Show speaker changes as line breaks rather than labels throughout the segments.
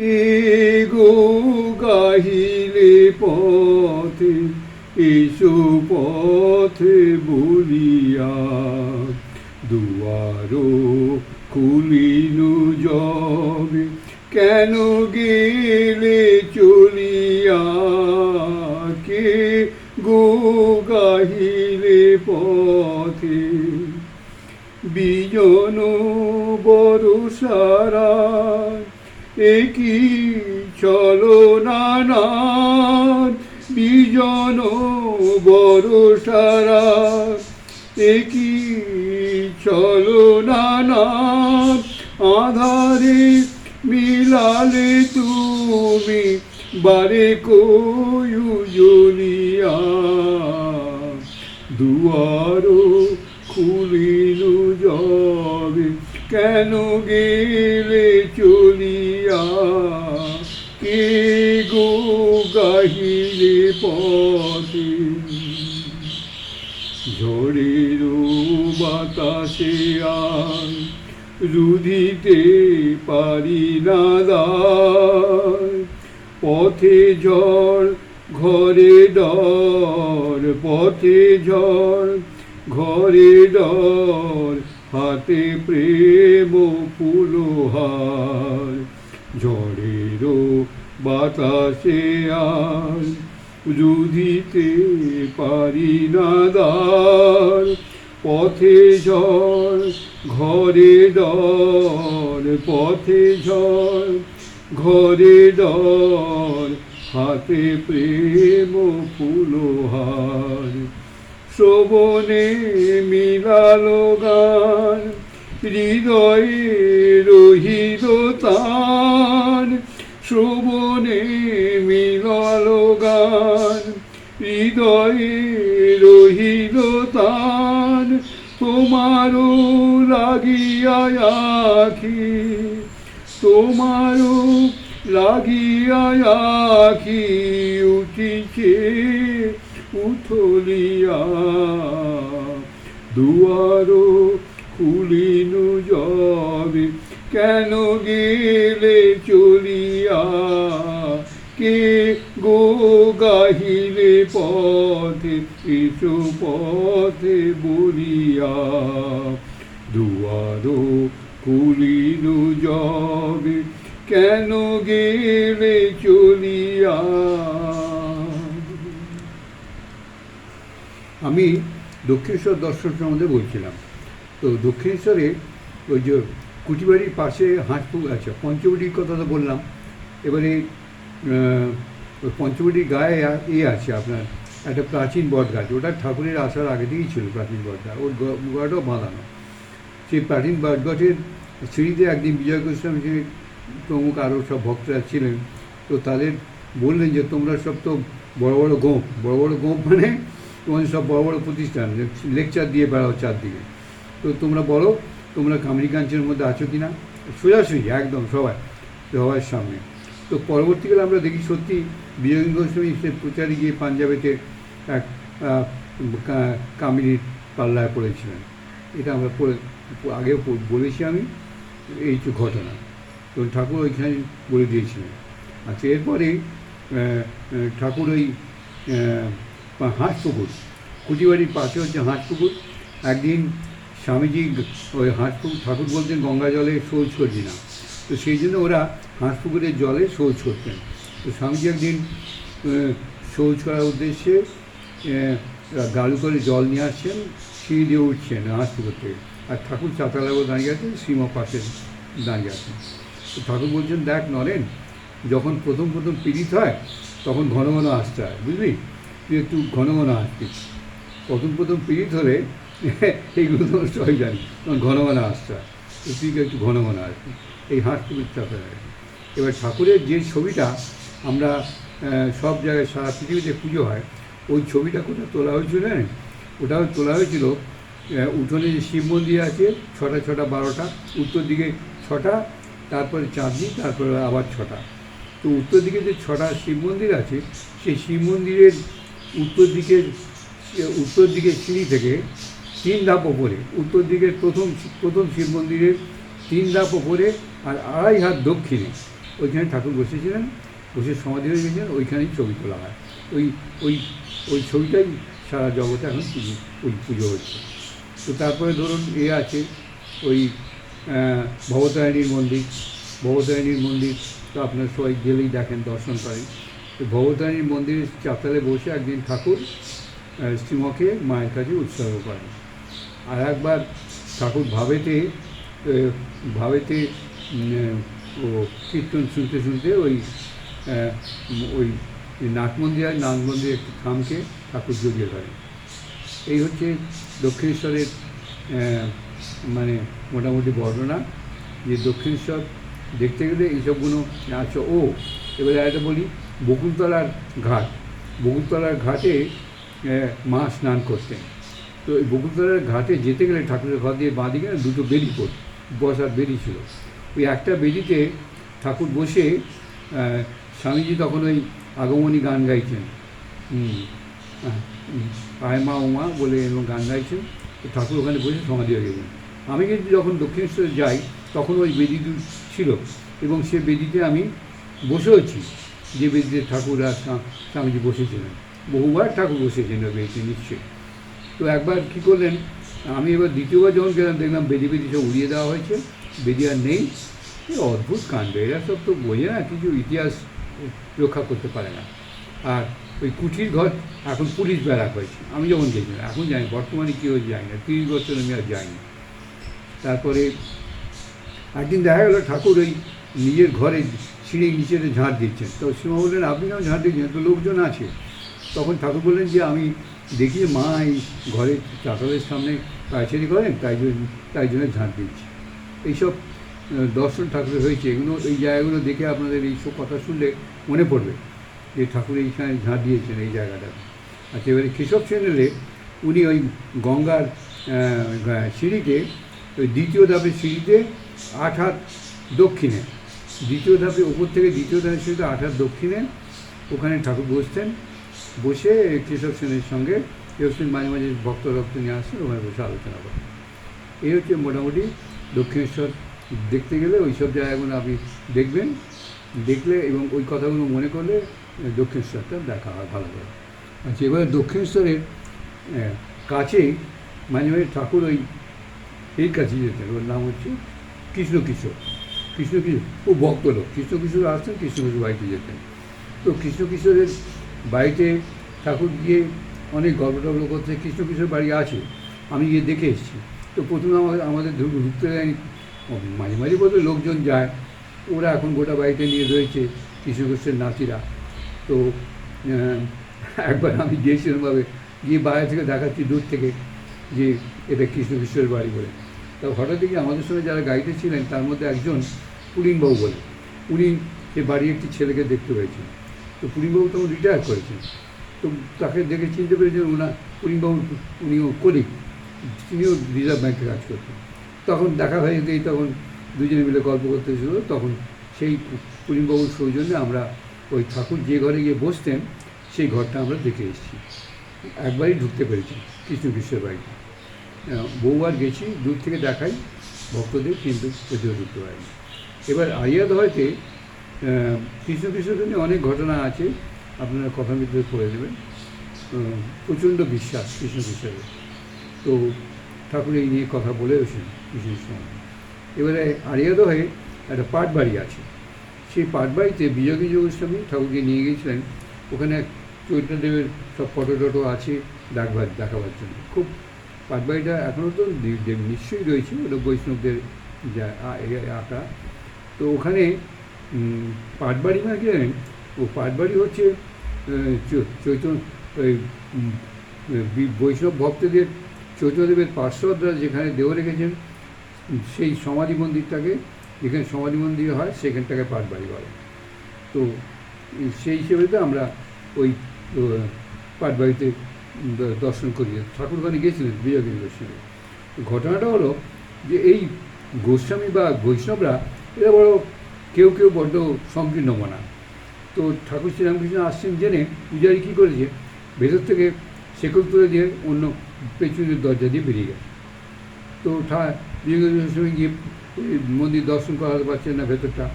কে গো গাহিলে পথে, এসো পথে বলিয়া। দুয়ারো খুলিনু যবে কেন গেলে চলিয়া? কে গো গাহিলে পথে? বিজন বড় সারা একই চলো নানান বিজন বড় সারা একই চলো নানান আধারে মিলালে তুমি বারে কয়ু জ্বলিয়া দুয়ারো খুলিনু যাবে কেন গেলে চলিয়া? কে গো গাহিলে পথে? ঝড়ের বাতাসে আর রুধিতে পারি না পথে ঝড়, ঘরে ডর, পথে ঝড়, ঘরে ডর হাতে প্রেম ফুলহার ঝড়েরও বাতাসে আর রুধিতে পারি না দার পথে ঝড়, ঘরে ডর, পথে ঝড়, ঘরে ডর, হাতে প্রেম ফুলহার শ্রবণে মিলালো গান, হৃদয়ে রহিল তান। শ্রবণে মিলালো গান, হৃদয়ে রহিল তান। তোমারও লাগিয়া তোমারও লাগিয়া উঠিছে উথলিয়া দুয়ারো খুলিনু যাবে কেন গেলে চলিয়া? কে গো গাহিলে পথে, এসো পথে বলিয়া? দুয়ারো খুলিনু যাবে কেন গেলে চলিয়া? আমি দক্ষিণেশ্বর দর্শন সম্বন্ধে বলছিলাম। তো দক্ষিণেশ্বরে ওই যে কুটিবাড়ির পাশে হাঁসপুর আছে পঞ্চবটির কথা তো বললাম। এবারে ওই পঞ্চবটির গায়ে এ আছে আপনার, একটা প্রাচীন বট গাছ ওটা ঠাকুরের আসার আগে থেকেই ছিল প্রাচীন বট গাছ ওর গোড়াটাও বাঁধানো। সেই প্রাচীন বট গাছের সিঁড়িতে একদিন বিজয় গোস্বামী যে প্রমুখ আরও সব ভক্তরা ছিলেন, তো তাদের বললেন যে তোমরা সব তো বড় বড় গোপ বড় বড় গোপ মানে তোমাদের সব বড় বড় প্রতিষ্ঠান লেকচার দিয়ে বেড়াও চারদিকে। তো তোমরা বলো, তোমরা কামরিকাঞ্চের মধ্যে আছো কি না সোজাসুজি, একদম সবাই, সবার সামনে। তো পরবর্তীকালে আমরা দেখি সত্যি বিজয় গোস্বামী সে প্রচারে গিয়ে পাঞ্জাবেতে এক কামিনীর পাল্লায় পড়েছিলেন। এটা আমরা পড়ে, আগেও প- বলেছি আমি, এই তো ঘটনা। তো ঠাকুর ওইখানে বলে দিয়েছিলেন। আচ্ছা এরপরে ঠাকুর ওই হাঁস পুকুর কুটিবাড়ির পাশে হচ্ছে হাঁস পুকুর একদিন স্বামীজি ওই হাঁস পুকুর ঠাকুর বলতেন, গঙ্গা জলে শৌচ করবি না। তো সেই জন্য ওরা হাঁস পুকুরের জলে শৌচ করতেন। তো স্বামীজি একদিন শৌচ করার উদ্দেশ্যে গাড়ু করে জল নিয়ে আসছেন, সিঁড়ি দিয়ে উঠছেন হাঁস পুকুর থেকে। আর ঠাকুর চাতালাগো দাঁড়িয়ে আছেন শ্রীমা পাশে দাঁড়িয়ে আছেন। তো ঠাকুর বলছেন, দেখ নরেন, যখন প্রথম প্রথম পীড়িত হয়, তখন ঘন ঘন আসতে হয়, বুঝলি? একটু ঘন ঘন আসতিস প্রথম প্রথম পীড়িত হলে এইগুলো তো সবাই জানি তখন ঘন ঘন আসতে হয়। তুই একটু ঘন ঘন আসবি এই হাঁস কি। এবার ঠাকুরের যে ছবিটা আমরা সব জায়গায় সারা পৃথিবীতে পুজো হয়, ওই ছবিটা কোথায় তোলা হয়েছিল জানেন? ওটাও তোলা হয়েছিল উঠোনে যে শিব মন্দির আছে, ছটা ছটা বারোটা, উত্তর দিকে ছটা, তারপরে চাঁদনি, তারপরে আবার ছটা। তো উত্তর দিকে যে ছটা শিব মন্দির আছে, সেই শিব মন্দিরের উত্তর দিকের উত্তর দিকের সিঁড়ি থেকে তিন ধাপ ওপরে, উত্তর দিকের প্রথম প্রথম শিব মন্দিরের তিন ধাপ ওপরে আর আড়াই হাত দক্ষিণে। ওইখানে ঠাকুর বসেছিলেন, বসে সমাধি হয়ে গেছেন, ওইখানেই ছবি তোলা হয়। ওই ওই ওই ছবিটাই সারা জগতে এখন পুজো, ওই পুজো হচ্ছে। তো তারপরে ধরুন এ আছে ওই ভবতারিণীর মন্দির। ভবতারিণীর মন্দির তো আপনারা সবাই গেলেই দেখেন, দর্শন করেন। তো ভবতারিণীর মন্দিরের চাতালে বসে একদিন ঠাকুর শ্রীমকে মায়ের কাছে উৎসর্গ করেন। আর একবার ঠাকুর ভাবেতে ভাবেতে ও কীর্তন শুনতে শুনতে ওই ওই নাট মন্দির আর নাট মন্দির একটি থামকে ঠাকুর জড়িয়ে ধরেন। এই হচ্ছে দক্ষিণেশ্বরের মানে মোটামুটি বর্ণনা যে দক্ষিণেশ্বর দেখতে গেলে এইসবগুলো আছে ও, এবারে একটা বলি বকুলতলার ঘাট। বকুলতলার ঘাটে মা স্নান করতেন। তো এই বকুলতলার ঘাটে যেতে গেলে ঠাকুরের ঘর দিয়ে বাঁ দিকে দুটো বেরি পড়, বসার বেরি ছিল। ওই একটা বেরিতে ঠাকুর বসে স্বামীজি তখন ওই আগমনী গান গাইছেন আয় মা উমা বলে এরকম গান গাইছেন। ঠাকুর ওখানে বসে সমাধি হয়ে গেছেন আমি কিন্তু যখন দক্ষিণেশ্বরে যাই, তখন ওই বেদি ছিল এবং সে বেদিতে আমি বসেওছি যে বেদিতে ঠাকুর আর স্বামীজি বসেছিলেন। বহুবার ঠাকুর বসেছেন ওই বেদিতে, নিশ্চয়ই। তো একবার কী করলেন, আমি এবার দ্বিতীয়বার যখন গেলাম, দেখলাম বেদি বেদি সব উড়িয়ে দেওয়া হয়েছে, বেদি আর নেই। এ অদ্ভুত কাণ্ড, এরা সব তো বোঝে না, কিছু ইতিহাস রক্ষা করতে পারে না। আর ওই কুঠির ঘর এখন পুলিশ ব্যারাক হয়েছে। আমি যখন গেছিলাম, এখন জানি, বর্তমানে কী হয়েছে জানি না, তিরিশ বছর আমি আর যাইনি তারপরে একদিন দেখা গেলো ঠাকুর ওই নিজের ঘরে সিঁড়ির নিচেতে ঝাঁট দিচ্ছেন তো সীমা বললেন আপনি কেমন ঝাঁট দিচ্ছেন, তো লোকজন আছে। তখন ঠাকুর বললেন যে, আমি দেখি মা এই ঘরের চাতালের সামনে পায়চারি করেন, তাই জন্য তাই জন্য ঝাঁট দিচ্ছি। এইসব দর্শন ঠাকুরের হয়েছে। এগুলো, এই জায়গাগুলো দেখে আপনাদের এইসব কথা শুনলে মনে পড়বে যে ঠাকুর এইখানে ঝাঁট দিয়েছেন এই জায়গাটা। আচ্ছা এবারে কেশব চ্যানেলে উনি ওই গঙ্গার সিঁড়িতে ওই দ্বিতীয় ধাপের সিঁড়িতে আট হাত দক্ষিণে দ্বিতীয় ধাপে, উপর থেকে দ্বিতীয় ধাপে সিঁড়িতে আঠার দক্ষিণে ওখানে ঠাকুর বসতেন। বসে কেশব সেনের সঙ্গে, কেশব মাঝে মাঝে ভক্ত রক্ত নিয়ে আসতেন, ওখানে বসে আলোচনা করতেন। এই হচ্ছে মোটামুটি দক্ষিণেশ্বর দেখতে গেলে ওই সব জায়গাগুলো আপনি দেখবেন। দেখলে এবং ওই কথাগুলো মনে করলে দক্ষিণেশ্বরটা দেখা হয় ভালো করে। আচ্ছা এবারে দক্ষিণেশ্বরের কাছেই মাঝে মাঝে ঠাকুর ওই, এই কাছে যেতেন ওর নাম হচ্ছে কৃষ্ণ কিশোর। কৃষ্ণ কিশোর ও ভক্ত লোক কৃষ্ণ কিশোর আসতেন কৃষ্ণ কিশোর বাড়িতে যেতেন। তো কৃষ্ণ কিশোরের বাড়িতে ঠাকুর গিয়ে অনেক গল্প টল্প করতে কৃষ্ণ কিশোর বাড়ি আছে, আমি গিয়ে দেখে এসেছি। তো প্রথমে আমাদের আমাদের ঢুক- ঢুকতে দেয়নি মাঝে মাঝে বলতে লোকজন যায়, ওরা এখন গোটা বাড়িতে নিয়ে রয়েছে কৃষ্ণ কিশোরের নাতিরা। তো একবার আমি গিয়েছিলামভাবে গিয়ে বাইরে থেকে দেখাচ্ছি দূর থেকে যে এটা কৃষ্ণ কিশোরের বাড়ি বলে। তা হঠাৎ দেখি আমাদের সঙ্গে যারা গাড়িতে ছিলেন, তার মধ্যে একজন পুলিনবাবু বলে। উনি সে বাড়ির একটি ছেলেকে দেখতে পেয়েছেন। তো পুলিনবাবু তখন রিটায়ার করেছেন। তো তাকে দেখে চিনতে পেরেছেন ওনার পুলিনবাবু উনিও কলিগ তিনিও রিজার্ভ ব্যাংকে কাজ করতেন। তখন দেখা হয়ে যেতেই তখন দুজনে মিলে গল্প করতে হলো। তখন সেই পুলিনবাবুর সৌজন্যে আমরা ওই ঠাকুর যে ঘরে গিয়ে বসতেন, সেই ঘরটা আমরা দেখে এসেছি। একবারই ঢুকতে পেরেছি কৃষ্ণ কৃষ্ণের বাড়িতে। বহুবার গেছি দূর থেকে দেখাই ভক্তদের কিন্তু ভেতরে ঢুকতে পারিনি। এবার আরিয়াদ হয়তে আহ, কৃষ্ণ কৃষ্ণকে অনেক ঘটনা আছে আপনারা কথার ভিতরে করে দেবেন প্রচণ্ড বিশ্বাস কৃষ্ণ কৃষ্ণের। তো ঠাকুর এই নিয়ে কথা বলেওছেন কৃষ্ণ সময় এবারে আরিয়াদহে একটা পাট বাড়ি আছে। সেই পাট বাড়িতে বিজয়গিরি গোস্বামী ঠাকুরকে নিয়ে গিয়েছিলেন। ওখানে এক চৈতন্যদেবের সব ফটো টটো আছে দেখবার দেখাবার জন্য। খুব পাটবাড়িটা এখনও তো নিশ্চয়ই রয়েছে ওটা বৈষ্ণবদের আঁকা তো ওখানে পাটবাড়ি মানে কি জানেন? ও পাটবাড়ি হচ্ছে চৈতন্য বৈষ্ণব ভক্তদের চৈতন্যদেবের পার্শ্বদরা যেখানে দেহ রেখেছেন, সেই সমাধি মন্দিরটাকে, যেখানে সমাধি মন্দির হয়, সেখানটাকে পাটবাড়ি বলে। তো সেই হিসেবে তো আমরা ওই পাটবাড়িতে দর্শন করি ঠাকুর ওখানে গেছিলেন বিজয়গিরি গোস্বামী ঘটনাটা হলো যে এই গোস্বামী বা বৈষ্ণবরা এরা বড় কেউ কেউ বড্ড সংকীর্ণ মনা। তো ঠাকুর শ্রীরামকৃষ্ণ আসছেন জেনে পূজারি কী করেছে? ভেতর থেকে শেকল তুলে দিয়ে অন্য পেছনের দরজা দিয়ে বেরিয়ে গেছে তো ঠা গোস্বামী গিয়ে মন্দির দর্শন করাতে পারছেন না ভেতরটা।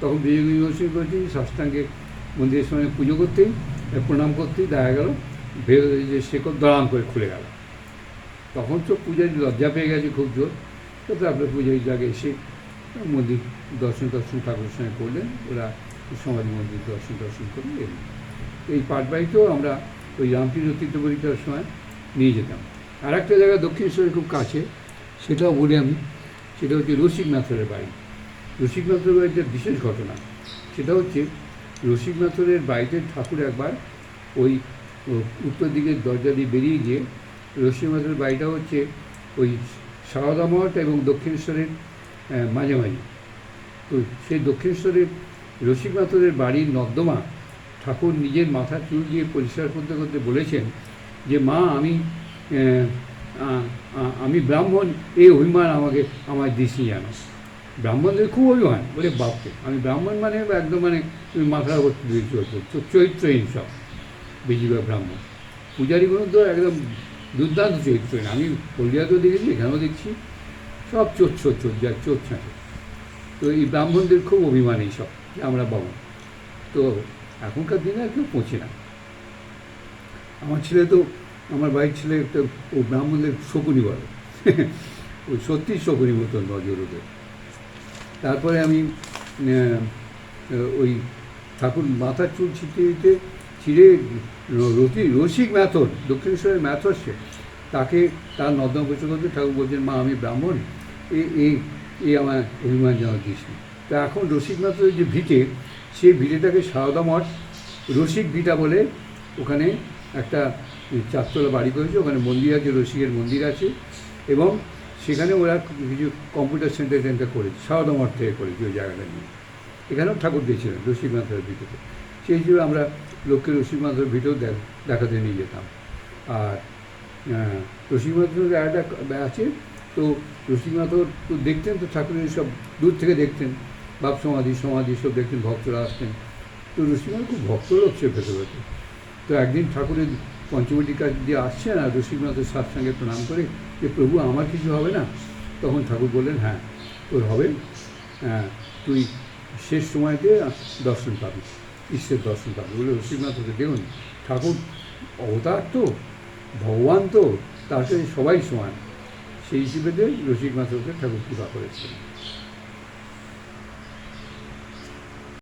তখন বিজয় গোস্বামী করেছি সাষ্টাঙ্গে মন্দিরের সময় পুজো করতেই প্রণাম করতেই দেখা গেল। ভেবে যে শেকড় দড়াম করে খুলে গেল। তখন তো পূজারি লজ্জা পেয়ে গেছে খুব জোর। তো তারপরে পূজারি জাগে এসে মন্দির দর্শন দর্শন ঠাকুরের সঙ্গে করলেন। ওরা সমাজ মন্দির দর্শন দর্শন করে এলেন। এই পাটবাড়িতেও আমরা ওই রামকৃষ্ণ তীর্থ পরীক্ষার সময় নিয়ে যেতাম। আর একটা জায়গা দক্ষিণেশ্বরের খুব কাছে, সেটাও বলি আমি, সেটা হচ্ছে রসিকনাথের বাড়ি। রসিকনাথের বাড়িতে বিশেষ ঘটনা, সেটা হচ্ছে রসিকনাথের বাড়িতে ঠাকুর একবার ওই উত্তর দিকের দরজা দিয়ে বেরিয়ে গিয়ে রসিকনাথের বাড়িটা হচ্ছে ওই সারদা মঠ এবং দক্ষিণেশ্বরের মাঝামাঝি। তো সেই দক্ষিণেশ্বরের রসিকনাথের বাড়ির নর্দমা ঠাকুর নিজের মাথা চুল দিয়ে পরিষ্কার করতে করতে বলেছেন যে, মা, আমি আমি ব্রাহ্মণ, এই অভিমান আমাকে আমার দিসনি জানো ব্রাহ্মণদের খুব অভিমান। বলে বাপকে আমি ব্রাহ্মণ মানে একদম মানে তুমি মাথার উপর চরিত্রহীন সব। বেশিরভাগ ব্রাহ্মণ। পূজারীগুলো তো, একদম দুর্দান্ত চরিত্রহীন আমি কলিয়াতেও দেখেছি, এখানেও দেখছি। সব চোর চোর চোর যা চোর ছাঁচে তো এই ব্রাহ্মণদের খুব অভিমান এই সব যে আমরা বাবু। তো এখনকার দিনে আর কেউ পৌঁছে না। আমার ছেলে তো, আমার বাড়ির ছেলে একটা, ও ব্রাহ্মণদের শকুনি বলে। ওই সত্যি শকুনি মতন নজর ওদের। তারপরে আমি ওই ঠাকুর মাথার চুল ছিটতে দিতে ছিঁড়ে রতি, রসিক ম্যাথর দক্ষিণেশ্বরের ম্যাথর সে। তাকে তার নর্দম বসে করতে ঠাকুর বলছেন, মা, আমি ব্রাহ্মণ। এ এই এ আমার অভিমান জানা দিসনি তা এখন রসিক ম্যাথরের যে ভিটে, সেই ভিটেটাকে সারদা মঠ রসিক ভিটা বলে ওখানে একটা চারতলা বাড়ি করেছে। ওখানে মন্দির আছে, রসিকের মন্দির আছে এবং সেখানে ওরা কিছু কম্পিউটার সেন্টার টেন্টার করেছে, সারদা মঠ থেকে করেছে ওই জায়গাটা নিয়ে। এখানেও ঠাকুর দিয়েছিলেন রসিকনাথের ভিটেতে। সেই হিসেবে আমরা লোককে ভিটেও দেখ- দেখাতে নিয়ে যেতাম। আর আহ, রসিকনাথের একটা আছে তো রসিকনাথর তো দেখতেন তো ঠাকুরের সব দূর থেকে দেখতেন বাপ সমাধি সমাধি সব দেখতেন ভক্তরা আসতেন। তো রসিকনাথ খুব ভক্ত লোক সে ভেতর ভেতর তো একদিন ঠাকুরের পঞ্চমীটির কাছ দিয়ে আসছেন আর রসিকনাথের সঙ্গে প্রণাম করে যে প্রভু আমার কিছু হবে না? তখন ঠাকুর বললেন হ্যাঁ তোর হবে। হ্যাঁ তুই শেষ সময়তে দর্শন পাবি। ঈশ্বরের দর্শন পাবে বলে রসিকনাথ ওকে দেখুন ঠাকুর অবতার তো ভগবান তো তার সাথে সবাই সমান সেই হিসেবে রসিকনাথ ওকে ঠাকুর কৃপা করেছিলেন